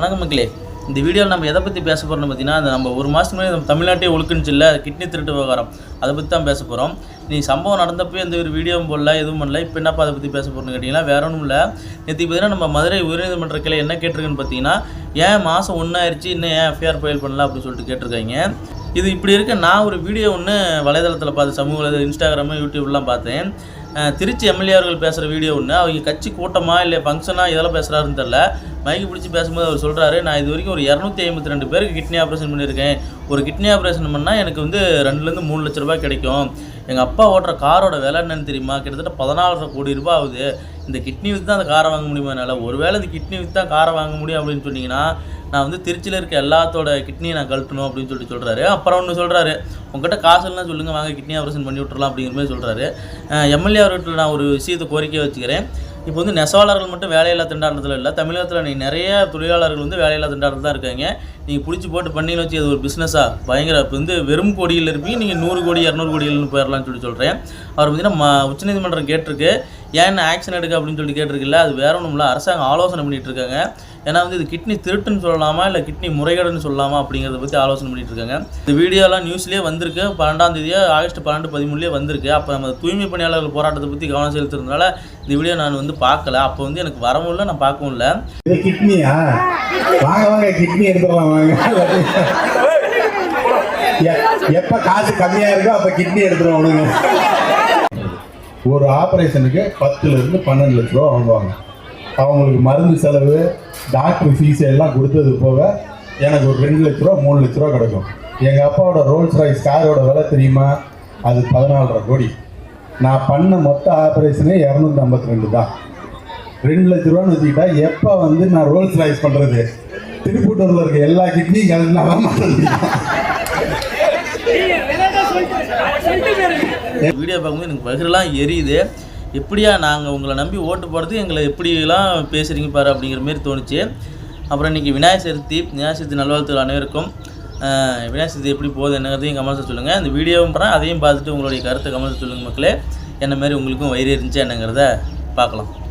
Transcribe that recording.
வணக்கம் மக்களே. இந்த வீடியோவில் நம்ம எதை பற்றி பேச போகிறோம்னு பார்த்தீங்கன்னா அந்த நம்ம ஒரு மாதத்துக்கு முன்னாடி நம்ம தமிழ்நாட்டே ஒழுக்குன்னு இல்லை கிட்னி திருட்டு விவகாரம். அதை பற்றி தான் பேச போகிறோம் நீ சம்பவம் நடந்தப்போ எந்த ஒரு வீடியோவும் போடல எதுவும் பண்ணல இப்போ என்னப்பா அதை பற்றி பேச போகிறோம்னு கேட்டிங்கன்னா வேற ஒன்றும் இல்லை. நேற்று பார்த்தீங்கன்னா நம்ம மதுரை உயர்நீதிமன்ற கிளை என்ன கேட்டிருக்குன்னு பார்த்தீங்கன்னா ஏன் மாதம் ஒன்றாயிருச்சு இன்னும் ஏன் எஃப்ஐஆர் ஃபைல் பண்ணல அப்படின்னு சொல்லிட்டு கேட்டிருக்காங்க. இது இப்படி இருக்க நான் ஒரு வீடியோ ஒன்று வலைதளத்தில் பார்த்து சமூக வலைதளம் இன்ஸ்டாகிராமு யூடியூப்லாம் பார்த்தேன். திருச்சி எம்எல்ஏ அவர்கள் பேசுகிற வீடியோ ஒன்று அவங்க கட்சி கூட்டமாக இல்லை ஃபங்க்ஷனாக இதெல்லாம் பேசுகிறாருன்னு தெரில மைக்கு பிடிச்சி பேசும்போது அவர் சொல்கிறாரு நான் இது வரைக்கும் ஒரு இரநூத்தி ஐம்பத்தி ரெண்டு பேருக்கு கிட்னி ஆப்ரேஷன் பண்ணியிருக்கேன். ஒரு கிட்னி ஆப்ரேஷன் பண்ணால் எனக்கு வந்து ரெண்டுலேருந்து மூணு லட்ச ரூபாய் கிடைக்கும். எங்கள் அப்பா ஓட்டுற காரோட விலை என்னன்னு தெரியுமா? கிட்டத்தட்ட பதினாலரை கோடி ரூபாய் ஆகுது. இந்த கிட்னி விற்று தான் அந்த காரை வாங்க முடியுமா என்னால்? ஒருவேளை இந்த கிட்னி விற்று தான் காரை வாங்க முடியும் அப்படின்னு சொன்னீங்கன்னா நான் வந்து திருச்சியில் இருக்க எல்லாத்தோட கிட்னியை நான் கழட்டணும் அப்படின்னு சொல்லிட்டு சொல்கிறாரு அப்புறம் ஒன்று சொல்கிறாரு உங்ககிட்ட காசு இல்லைன்னா சொல்லுங்கள் வாங்க கிட்னி ஆப்ரேஷன் பண்ணி விட்றலாம் அப்படிங்கிற மாதிரி சொல்கிறாரு எம்எல்ஏ அவர்கிட்ட நான் ஒரு விஷயத்தை கோரிக்கை வச்சுக்கிறேன். இப்போ வந்து நெசவாளர்கள் மட்டும் வேலையில்லா திண்டாட்டத்தில் இல்லை தமிழகத்தில் நீ நிறைய தொழிலாளர்கள் வந்து வேலையில்லா திண்டாட்டத்தில் தான் இருக்காங்க. நீங்கள் பிடிச்சி போட்டு பண்ணீங்கன்னு வச்சு அது ஒரு பிஸ்னஸாக பயங்கர இப்போ வந்து வெறும் கோடியில் இருப்பீங்க நீங்கள் நூறு கோடி இரநூறு கோடியில்னு போயிடலாம்னு சொல்லி சொல்கிறேன் அவர் பார்த்தீங்கன்னா ம உச்சநீதிமன்றம் கேட்டிருக்கு. ஏன் ஆக்ஷன் எடுக்க அப்படின்னு சொல்லி கேட்டிருக்குல்ல அது வேற ஒன்றும் இல்லை அரசாங்கம் ஆலோசனை பண்ணிகிட்டு இருக்காங்க. ஏன்னா வந்து இது கிட்னி திருட்டுன்னு சொல்லலாமா இல்லை கிட்னி முறைகேடுன்னு சொல்லலாமா அப்படிங்கிறத பற்றி ஆலோசனை பண்ணிட்டு இருக்காங்க. இந்த வீடியோலாம் நியூஸ்லேயே வந்திருக்கு. பன்னெண்டாம் தேதியோ ஆகஸ்ட் பன்னெண்டு பதிமூணுலேயே வந்திருக்கு. அப்போ நம்ம தூய்மை பணியாளர்கள் போராட்டத்தை பற்றி கவனம் செலுத்துறதுனால இந்த வீடியோ நான் வந்து பார்க்கல. அப்போ வந்து எனக்கு வரவும் இல்லை நான் பார்க்கவும் இல்லை. கிட்னியா வாங்க வாங்க கிட்னி எடுத்துடலாம் எப்ப காசு கம்மியா இருக்கோ அப்ப கிட்னி எடுத்துருவானுங்க ஒரு ஆபரேஷனுக்கு பத்துல இருந்து பன்னெண்டு லட்ச ரூபா வாங்குவாங்க. அவங்களுக்கு மருந்து செலவு டாக்டர் ஃபீஸ் எல்லாம் கொடுத்தது போக எனக்கு ஒரு ரெண்டு லட்ச ரூபா மூணு லட்ச ரூபா கிடைக்கும். எங்கள் அப்பாவோட ரோல்ஸ் ராய்ஸ் காரோட விலை தெரியுமா? அது பதினாலரை கோடி. நான் பண்ண மொத்த ஆப்ரேஷனே இரநூத்தி ஐம்பத்தி ரெண்டு தான். ரெண்டு லட்ச ரூபான்னு வச்சுக்கிட்டா எப்போ வந்து நான் ரோல்ஸ் ராய்ஸ் பண்ணுறது திருப்பூட்டூர்ல இருக்க எல்லா கிட்னியும் கலந்து வீடியோ பார்க்கும்போது எனக்கு பகிரெல்லாம் எரியுது. எப்படியா நாங்கள் உங்களை நம்பி ஓட்டு போடுறது எங்களை எப்படிலாம் பேசுகிறீங்க பாரு அப்படிங்கிற மாதிரி தோணுச்சு. அப்புறம் இன்றைக்கி விநாயகர் சதுர்த்தி விநாயகர் சதுர்த்தி நல்வாழ்த்துக்கள் அனைவருக்கும். விநாயகர் சதுர்த்தி எப்படி போகுது என்னங்கிறதையும் கமெண்ட்ஸில் சொல்லுங்கள் இந்த வீடியோவும் போகிறேன் அதையும் பார்த்துட்டு உங்களுடைய கருத்தை கமெண்ட்ஸில் சொல்லுங்கள் மக்களே. என்ன மாதிரி உங்களுக்கும் வயிறு இருந்துச்சு என்னங்கிறத பார்க்கலாம்.